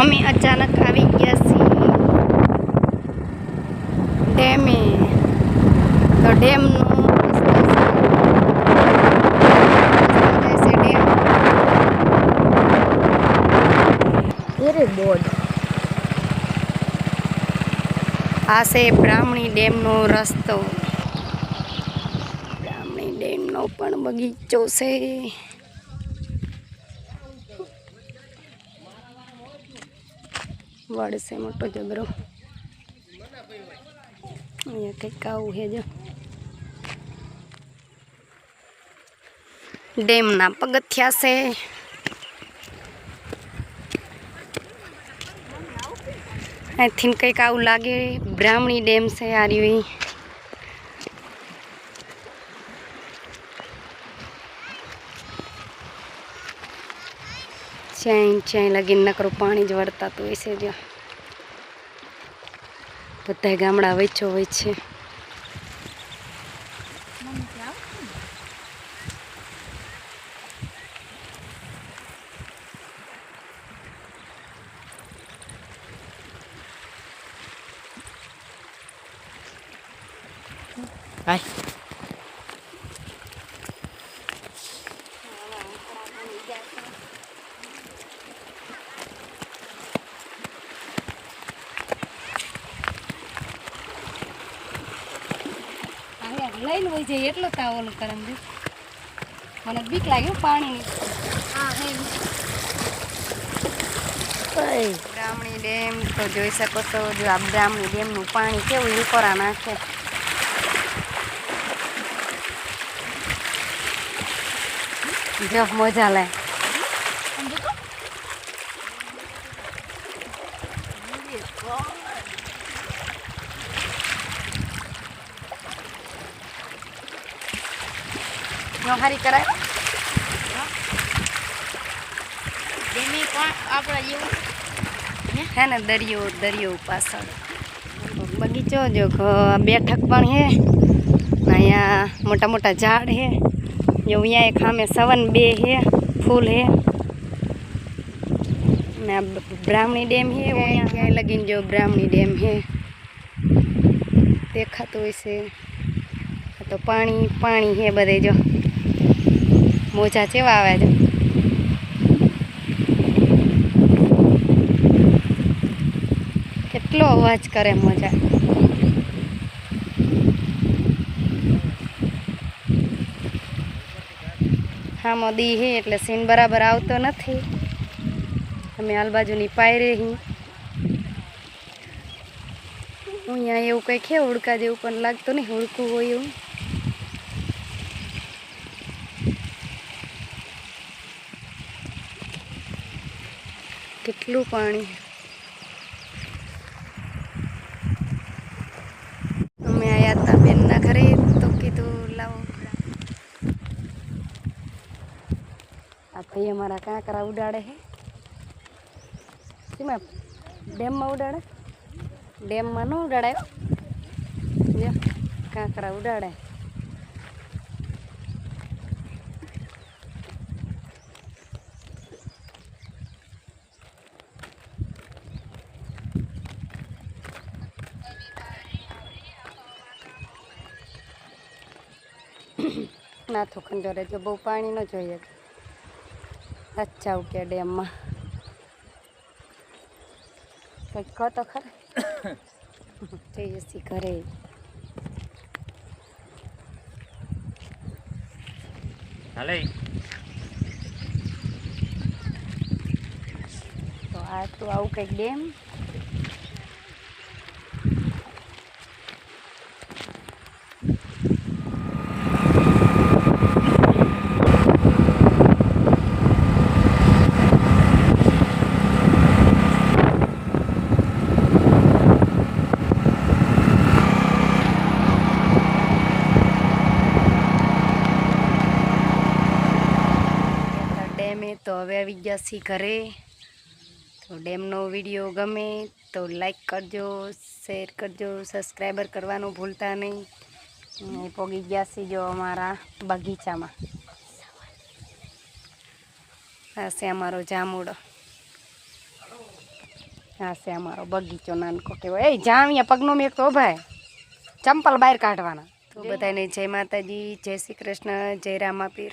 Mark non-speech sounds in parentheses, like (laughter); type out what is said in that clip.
અમે અચાનક આવી ગયા છીએ ડેમે. તો ડેમનું ડેમ બોર્ડ આ છે બ્રાહ્મણી ડેમનો રસ્તો. બ્રાહ્મણી ડેમનો પણ બગીચો છે. વડ છે મોટો જબરો અહીંયા કંઈક આવું છે જો. ડેમના પગથિયા છે. અહીંથી કંઈક આવું લાગે. બ્રાહ્મણી ડેમ છે આ રહ્યું ચ્યાંય ચ્યાંય લગીન નકરું પાણી જ વળતાતું હોય છે જો બધા ગામડા વચ્ચો હોય છે Hai. લઈને હોય છે એટલો તાવ ઓલું કરમ દે મને બીક લાગ્યું પાણીની. બ્રાહ્મણી ડેમ તો જોઈ શકો છો જો આ બ્રાહ્મણી ડેમનું પાણી કેવું લીકોરા નાખે. જો મજા લે. હારી કરાય Demi પણ આપણા જેવું હે ને દરિયો દરિયો પાછળ બગીચો જો ઘ- બેઠક પણ હે ને અહીંયા મોટા મોટા ઝાડ હે જો અહીંયા એક સામે સવન બે હે ફૂલ હે ને આ બ- બ્રાહ્મણી ડેમ હે અહીંયા ક્યાંય લગીને જો બ્રાહ્મણી ડેમ હે દેખાતું હોય છે આ તો પાણી પાણી હે બધે જો મોજા જેવા આવે છે. કેટલો અવાજ કરે મજા. હા, મોદી હે, એટલે સીન બરાબર આવતો નથી. અમે હાલ બાજુની પાયરે અહીંયા એવું કંઈક છે ઉડકા જેવું પણ લાગતું નહીં હુડકું હોય એવું. કેટલું પાણી? અમે આવ્યા હતા બેનના ઘરે, તો કીધું લાવો. આ ભાઈ અમારા કાંકરા ઉડાડે છે. શીમાં ડેમમાં ઉડાડે? ડેમમાં ન ઉડાડાયો. કાંકરા ઉડાડે. નાથો ખંડોરે જો બહુ પાણી ન જોઈએ. અચ્છા ઉકે ડેમમાં. કંઈક કહો તો ખરા. (coughs) છીએ ઘરે. હાલે. તો આ તો આવું કંઈક ડેમ ડેમે તો હવે આવી ગયા છીએ ઘરે. તો ડેમનો વીડિયો ગમે તો લાઈક કરજો શેર કરજો સબસ્ક્રાઈબર કરવાનું ભૂલતા નહીં. પોગી ગયા છીએ જો અમારા બગીચામાં. આ છે અમારો જામુડો. આ છે અમારો બગીચો નાનકો કેવો. એ જ્યાં પગનો મેં તો ભાઈ. ચંપલ બહાર કાઢવાના. તો બધાને જય માતાજી જય શ્રી કૃષ્ણ જય રામાપીર.